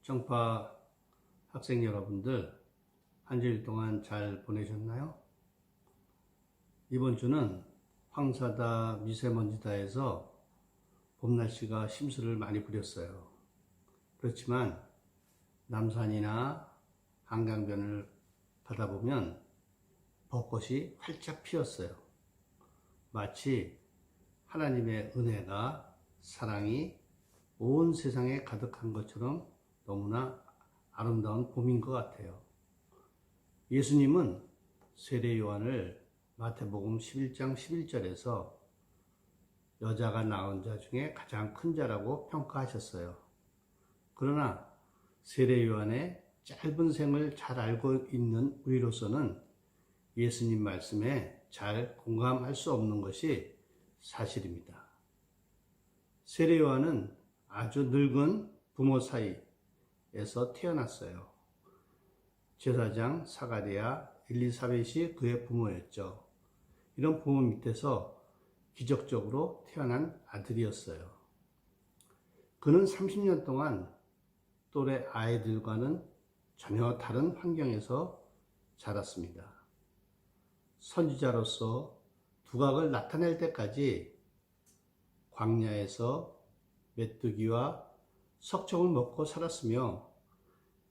정파 학생 여러분들 한 주일 동안 잘 보내셨나요? 이번 주는 황사다 미세먼지다에서 봄 날씨가 심수를 많이 부렸어요. 그렇지만 남산이나 한강변을 가다 보면 벚꽃이 활짝 피었어요. 마치 하나님의 은혜가 사랑이 온 세상에 가득한 것처럼 너무나 아름다운 봄인 것 같아요. 예수님은 세례 요한을 마태복음 11장 11절에서 여자가 낳은 자 중에 가장 큰 자라고 평가하셨어요. 그러나 세례 요한의 짧은 생을 잘 알고 있는 우리로서는 예수님 말씀에 잘 공감할 수 없는 것이 사실입니다. 세례 요한은 아주 늙은 부모 사이에서 태어났어요. 제사장 사가랴 엘리사벳이 그의 부모였죠. 이런 부모 밑에서 기적적으로 태어난 아들이었어요. 그는 30년 동안 또래 아이들과는 전혀 다른 환경에서 자랐습니다. 선지자로서 두각을 나타낼 때까지 광야에서 메뚜기와 석청을 먹고 살았으며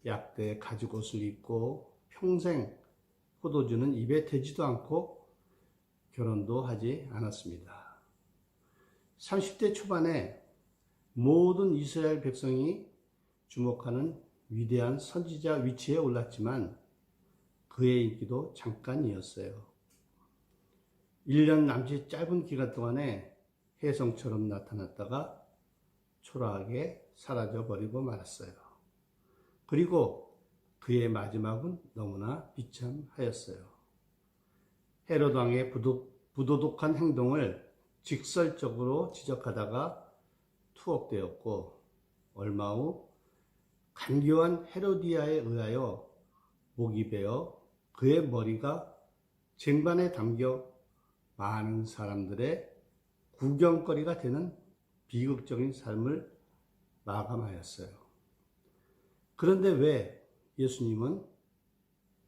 약대 가죽 옷을 입고 평생 포도주는 입에 대지도 않고 결혼도 하지 않았습니다. 30대 초반에 모든 이스라엘 백성이 주목하는 위대한 선지자 위치에 올랐지만 그의 인기도 잠깐이었어요. 1년 남짓 짧은 기간 동안에 혜성처럼 나타났다가 초라하게 사라져 버리고 말았어요. 그리고 그의 마지막은 너무나 비참하였어요. 헤롯 왕의 부도, 부도덕한 행동을 직설적으로 지적하다가 투옥되었고 얼마 후 간교한 헤로디아에 의하여 목이 베어 그의 머리가 쟁반에 담겨 많은 사람들의 구경거리가 되는 비극적인 삶을 마감하였어요. 그런데 왜 예수님은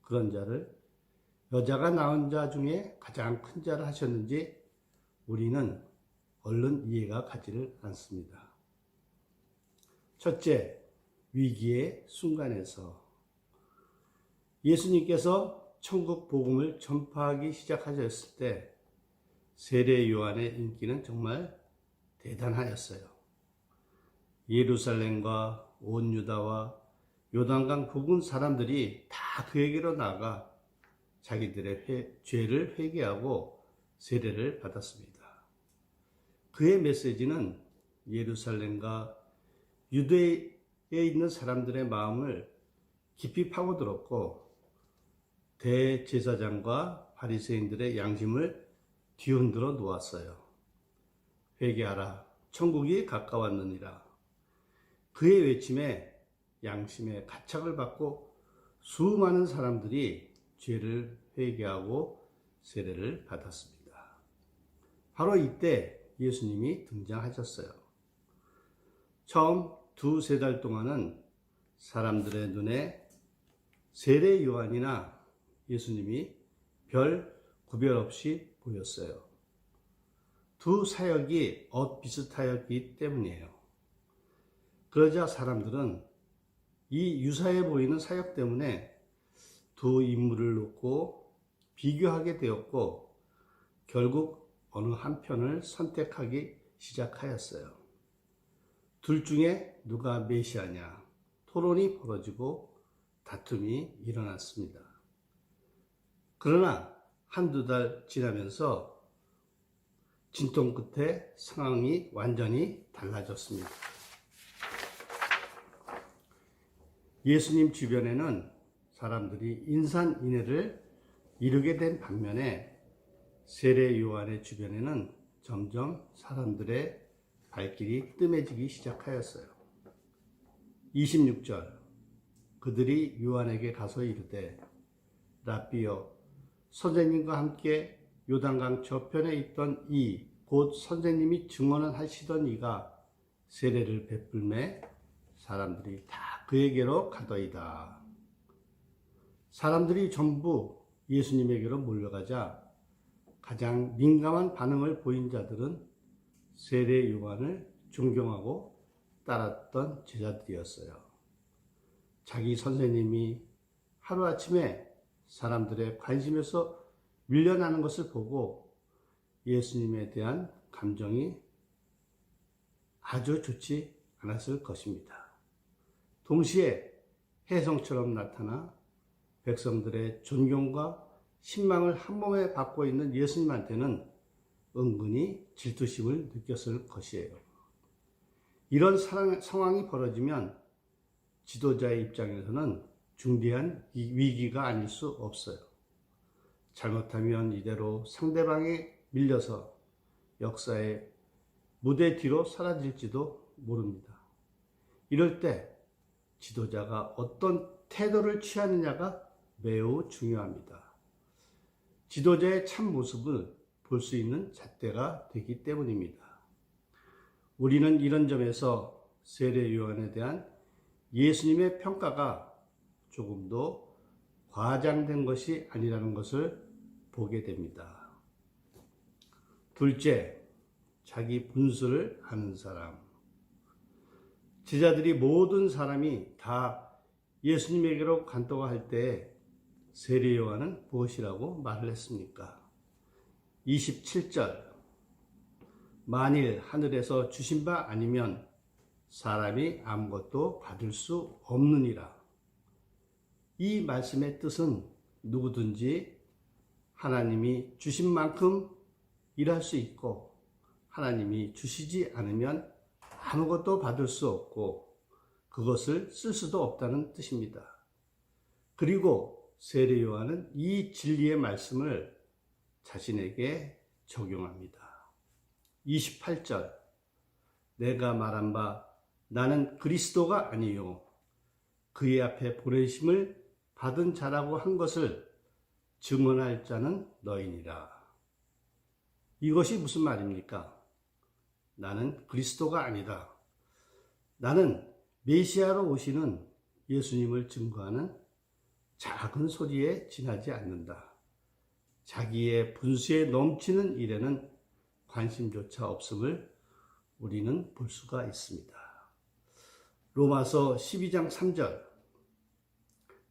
그런 자를 여자가 낳은 자 중에 가장 큰 자를 하셨는지 우리는 얼른 이해가 가지를 않습니다. 첫째, 위기의 순간에서 예수님께서 천국 복음을 전파하기 시작하셨을 때 세례 요한의 인기는 정말 대단하였어요. 예루살렘과 온 유다와 요단강 부근 사람들이 다 그에게로 나가 자기들의 회, 죄를 회개하고 세례를 받았습니다. 그의 메시지는 예루살렘과 유대에 있는 사람들의 마음을 깊이 파고들었고 대제사장과 바리새인들의 양심을 뒤흔들어 놓았어요. 회개하라, 천국이 가까웠느니라. 그의 외침에 양심의 가착을 받고 수많은 사람들이 죄를 회개하고 세례를 받았습니다. 바로 이때 예수님이 등장하셨어요. 처음 두세 달 동안은 사람들의 눈에 세례 요한이나 예수님이 별 구별 없이 보였어요. 두 사역이 엇비슷하였기 때문이에요. 그러자 사람들은 이 유사해 보이는 사역 때문에 두 인물을 놓고 비교하게 되었고 결국 어느 한편을 선택하기 시작하였어요. 둘 중에 누가 메시아냐 토론이 벌어지고 다툼이 일어났습니다. 그러나 한두 달 지나면서 진통 끝에 상황이 완전히 달라졌습니다. 예수님 주변에는 사람들이 인산인해를 이루게 된 반면에 세례 요한의 주변에는 점점 사람들의 발길이 뜸해지기 시작하였어요. 26절 그들이 요한에게 가서 이르되 라비여 선생님과 함께 요단강 저편에 있던 이 곧 선생님이 증언을 하시던 이가 세례를 베풀매 사람들이 다 그에게로 가더이다. 사람들이 전부 예수님에게로 몰려가자 가장 민감한 반응을 보인 자들은 세례 요한을 존경하고 따랐던 제자들이었어요. 자기 선생님이 하루아침에 사람들의 관심에서 밀려나는 것을 보고 예수님에 대한 감정이 아주 좋지 않았을 것입니다. 동시에 혜성처럼 나타나 백성들의 존경과 신망을 한 몸에 받고 있는 예수님한테는 은근히 질투심을 느꼈을 것이에요. 이런 상황이 벌어지면 지도자의 입장에서는 중대한 위- 위기가 아닐 수 없어요. 잘못하면 이대로 상대방에 밀려서 역사의 무대 뒤로 사라질지도 모릅니다. 이럴 때 지도자가 어떤 태도를 취하느냐가 매우 중요합니다. 지도자의 참 모습을 볼 수 있는 잣대가 되기 때문입니다. 우리는 이런 점에서 세례 요한에 대한 예수님의 평가가 조금 더 과장된 것이 아니라는 것을 보게 됩니다. 둘째, 자기 분수를 아는 사람. 제자들이 모든 사람이 다 예수님에게로 간다고 할 때 세례 요한은 무엇이라고 말을 했습니까? 27절. 만일 하늘에서 주신 바 아니면 사람이 아무것도 받을 수 없느니라. 이 말씀의 뜻은 누구든지 하나님이 주신 만큼 일할 수 있고 하나님이 주시지 않으면 아무것도 받을 수 없고 그것을 쓸 수도 없다는 뜻입니다. 그리고 세례 요한은 이 진리의 말씀을 자신에게 적용합니다. 28절 내가 말한 바 나는 그리스도가 아니요 그의 앞에 보내심을 받은 자라고 한 것을 증언할 자는 너희니라. 이것이 무슨 말입니까? 나는 그리스도가 아니다. 나는 메시아로 오시는 예수님을 증거하는 작은 소리에 지나지 않는다. 자기의 분수에 넘치는 일에는 관심조차 없음을 우리는 볼 수가 있습니다. 로마서 12장 3절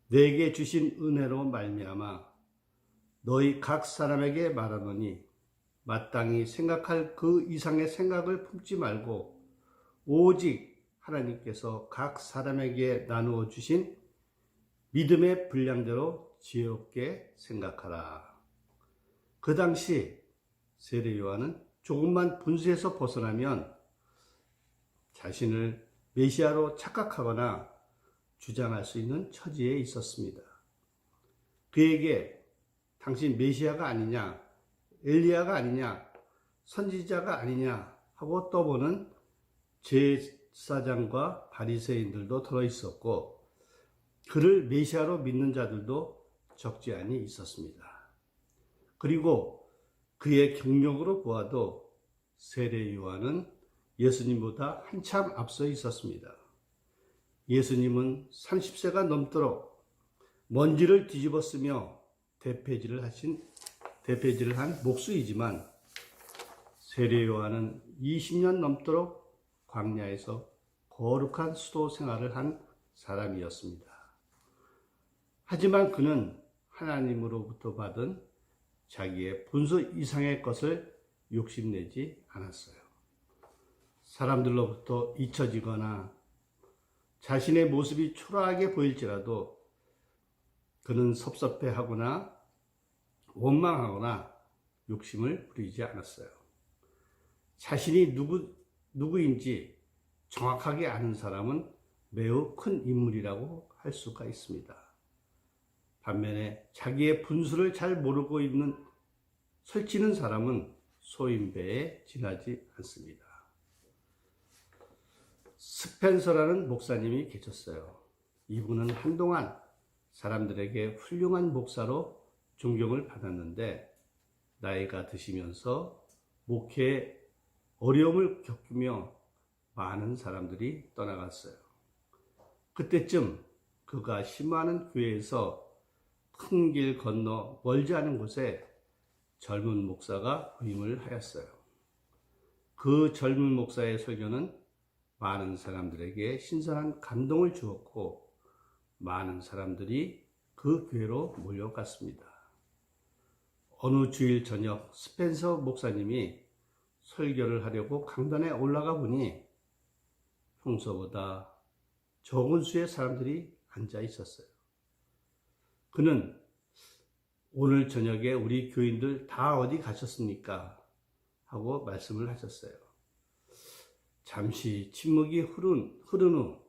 내게 주신 은혜로 말미암아 너희 각 사람에게 말하노니 마땅히 생각할 그 이상의 생각을 품지 말고 오직 하나님께서 각 사람에게 나누어 주신 믿음의 분량대로 지혜롭게 생각하라. 그 당시 세례 요한은 조금만 분수에서 벗어나면 자신을 메시아로 착각하거나 주장할 수 있는 처지에 있었습니다. 그에게 당신 메시아가 아니냐, 엘리야가 아니냐, 선지자가 아니냐 하고 떠보는 제사장과 바리새인들도 들어 있었고 그를 메시아로 믿는 자들도 적지 않이 있었습니다. 그리고 그의 경력으로 보아도 세례 요한은 예수님보다 한참 앞서 있었습니다. 예수님은 30세가 넘도록 먼지를 뒤집어 쓰며 대패질을 하신 대패질을 한 목수이지만 세례 요한은 20년 넘도록 광야에서 거룩한 수도 생활을 한 사람이었습니다. 하지만 그는 하나님으로부터 받은 자기의 분수 이상의 것을 욕심내지 않았어요. 사람들로부터 잊혀지거나 자신의 모습이 초라하게 보일지라도 그는 섭섭해하거나 원망하거나 욕심을 부리지 않았어요. 자신이 누구, 누구인지 정확하게 아는 사람은 매우 큰 인물이라고 할 수가 있습니다. 반면에 자기의 분수를 잘 모르고 있는 설치는 사람은 소인배에 지나지 않습니다. 스펜서라는 목사님이 계셨어요. 이분은 한동안 사람들에게 훌륭한 목사로 존경을 받았는데 나이가 드시면서 목회에 어려움을 겪으며 많은 사람들이 떠나갔어요. 그때쯤 그가 심화하는 교회에서 큰 길 건너 멀지 않은 곳에 젊은 목사가 부임을 하였어요. 그 젊은 목사의 설교는 많은 사람들에게 신선한 감동을 주었고 많은 사람들이 그 교회로 몰려갔습니다. 어느 주일 저녁 스펜서 목사님이 설교를 하려고 강단에 올라가 보니 평소보다 적은 수의 사람들이 앉아 있었어요. 그는 오늘 저녁에 우리 교인들 다 어디 가셨습니까? 하고 말씀을 하셨어요. 잠시 침묵이 흐른, 흐른 후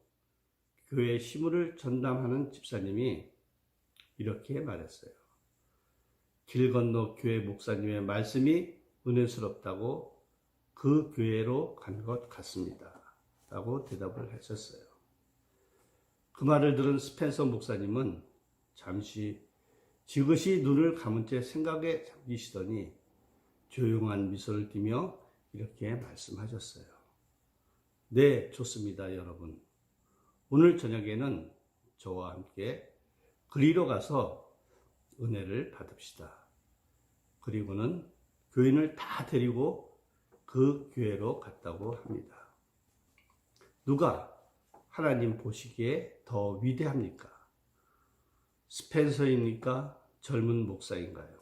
교회 시무를 전담하는 집사님이 이렇게 말했어요. 길 건너 교회 목사님의 말씀이 은혜스럽다고 그 교회로 간 것 같습니다. 라고 대답을 하셨어요. 그 말을 들은 스펜서 목사님은 잠시 지그시 눈을 감은 채 생각에 잠기시더니 조용한 미소를 띠며 이렇게 말씀하셨어요. 네, 좋습니다, 여러분. 오늘 저녁에는 저와 함께 그리로 가서 은혜를 받읍시다. 그리고는 교인을 다 데리고 그 교회로 갔다고 합니다. 누가 하나님 보시기에 더 위대합니까? 스펜서입니까? 젊은 목사인가요?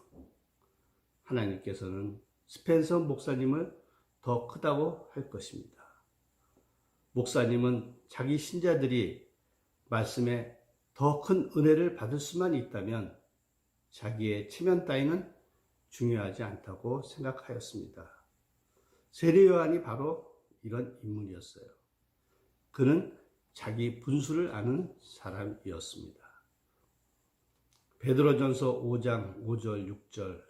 하나님께서는 스펜서 목사님을 더 크다고 할 것입니다. 목사님은 자기 신자들이 말씀에 더 큰 은혜를 받을 수만 있다면 자기의 체면 따위는 중요하지 않다고 생각하였습니다. 세례 요한이 바로 이런 인물이었어요. 그는 자기 분수를 아는 사람이었습니다. 베드로전서 5장 5절 6절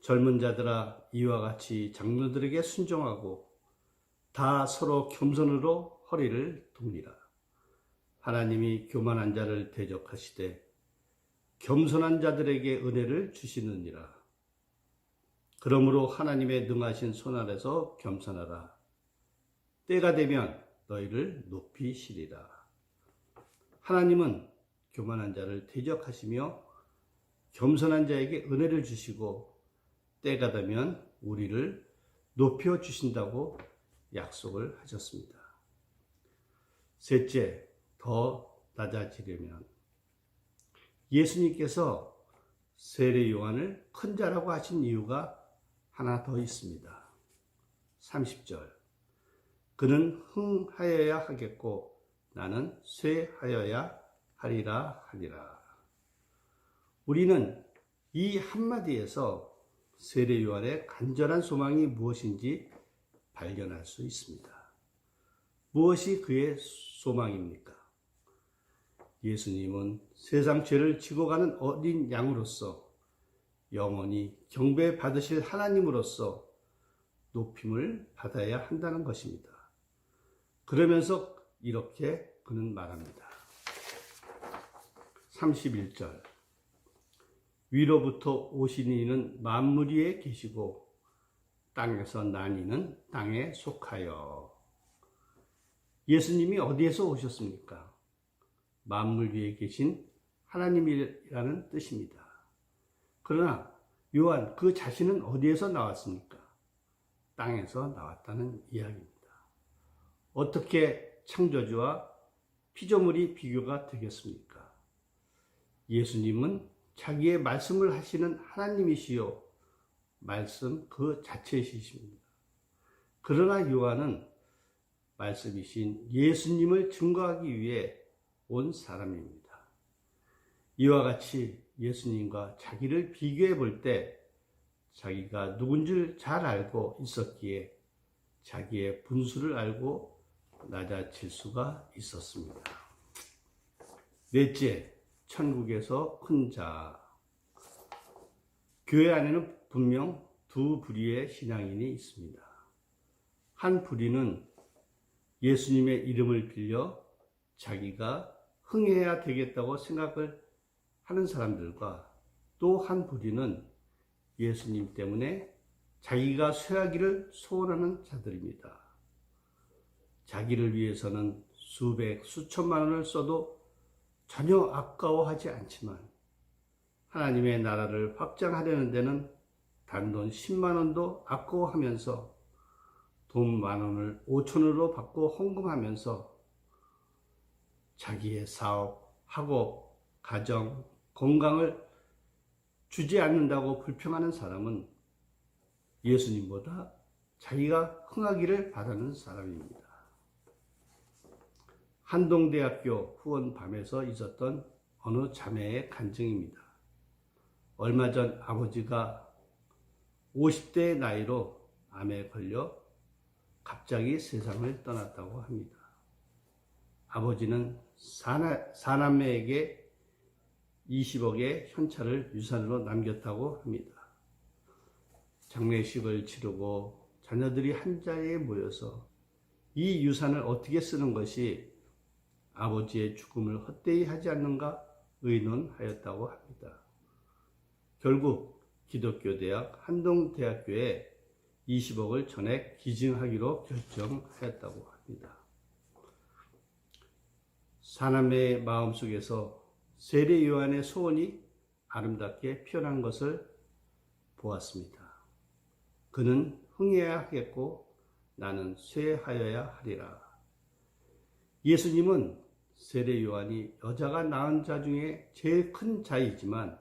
젊은 자들아 이와 같이 장로들에게 순종하고 다 서로 겸손으로 허리를 돕니라. 하나님이 교만한 자를 대적하시되 겸손한 자들에게 은혜를 주시느니라. 그러므로 하나님의 능하신 손 아래서 겸손하라. 때가 되면 너희를 높이시리라. 하나님은 교만한 자를 대적하시며 겸손한 자에게 은혜를 주시고 때가 되면 우리를 높여 주신다고 약속을 하셨습니다. 셋째, 더 낮아지려면 예수님께서 세례 요한을 큰 자라고 하신 이유가 하나 더 있습니다. 30절. 그는 흥하여야 하겠고 나는 쇠하여야 하리라 하리라. 우리는 이 한마디에서 세례 요한의 간절한 소망이 무엇인지 발견할 수 있습니다. 무엇이 그의 소망입니까? 예수님은 세상 죄를 지고 가는 어린 양으로서 영원히 경배 받으실 하나님으로서 높임을 받아야 한다는 것입니다. 그러면서 이렇게 그는 말합니다. 31절. 위로부터 오신 이는 만물 위에 계시고 땅에서 난 이는 땅에 속하여. 예수님이 어디에서 오셨습니까? 만물 위에 계신 하나님이라는 뜻입니다. 그러나 요한 그 자신은 어디에서 나왔습니까? 땅에서 나왔다는 이야기입니다. 어떻게 창조주와 피조물이 비교가 되겠습니까? 예수님은 자기의 말씀을 하시는 하나님이시요. 말씀 그 자체이십니다. 그러나 요한은 말씀이신 예수님을 증거하기 위해 온 사람입니다. 이와 같이 예수님과 자기를 비교해 볼 때 자기가 누군 줄잘 알고 있었기에 자기의 분수를 알고 낮아질 수가 있었습니다. 넷째, 천국에서 큰 자. 교회 안에는 분명 두 부류의 신앙인이 있습니다. 한 부류는 예수님의 이름을 빌려 자기가 흥해야 되겠다고 생각을 하는 사람들과 또 한 부류는 예수님 때문에 자기가 쇠하기를 소원하는 자들입니다. 자기를 위해서는 수백, 수천만 원을 써도 전혀 아까워하지 않지만 하나님의 나라를 확장하려는 데는 단돈 10만 원도 아까워하면서 돈 만 원을 5천원으로 받고 헌금하면서 자기의 사업, 학업, 가정, 건강을 주지 않는다고 불평하는 사람은 예수님보다 자기가 흥하기를 바라는 사람입니다. 한동대학교 후원 밤에서 있었던 어느 자매의 간증입니다. 얼마 전 아버지가 50대의 나이로 암에 걸려 갑자기 세상을 떠났다고 합니다. 아버지는 사남매에게 20억의 현찰을 유산으로 남겼다고 합니다. 장례식을 치르고 자녀들이 한 자리에 모여서 이 유산을 어떻게 쓰는 것이 아버지의 죽음을 헛되이 하지 않는가 의논하였다고 합니다. 결국 기독교 대학 한동대학교에 20억을 전액 기증하기로 결정하였다고 합니다. 사남매의 마음속에서 세례 요한의 소원이 아름답게 피어난 것을 보았습니다. 그는 흥해야 하겠고 나는 쇠하여야 하리라. 예수님은 세례 요한이 여자가 낳은 자 중에 제일 큰 자이지만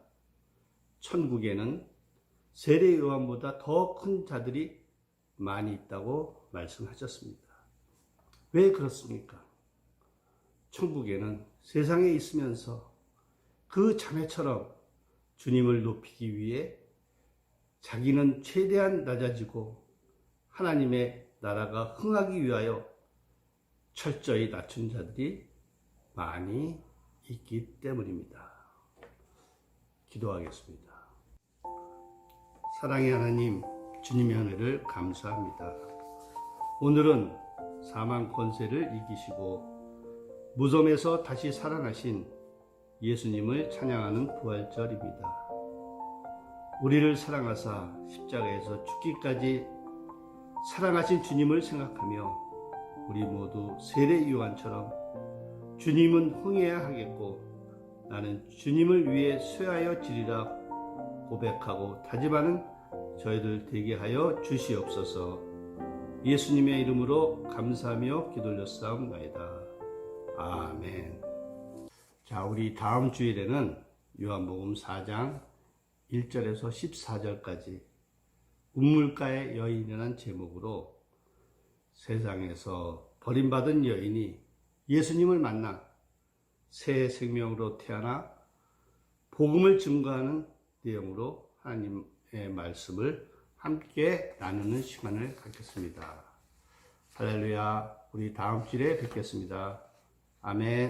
천국에는 세례 요한보다 더 큰 자들이 많이 있다고 말씀하셨습니다. 왜 그렇습니까? 천국에는 세상에 있으면서 그 자매처럼 주님을 높이기 위해 자기는 최대한 낮아지고 하나님의 나라가 흥하기 위하여 철저히 낮춘 자들이 많이 있기 때문입니다. 기도하겠습니다. 사랑의 하나님, 주님의 은혜를 감사합니다. 오늘은 사망 권세를 이기시고 무덤에서 다시 살아나신 예수님을 찬양하는 부활절입니다. 우리를 사랑하사 십자가에서 죽기까지 사랑하신 주님을 생각하며 우리 모두 세례 요한처럼 주님은 흥해야 하겠고 나는 주님을 위해 쇠하여 지리라 고백하고 다짐하는 저희들 되게 하여 주시옵소서 예수님의 이름으로 감사하며 기도올렸사옵나이다. 아멘. 자, 우리 다음 주일에는 요한복음 4장 1절에서 14절까지 운물가의 여인이라는 제목으로 세상에서 버림받은 여인이 예수님을 만나 새 생명으로 태어나 복음을 증거하는 내용으로 하나님의 말씀을 함께 나누는 시간을 갖겠습니다. 할렐루야. 우리 다음 주에 뵙겠습니다. 아멘.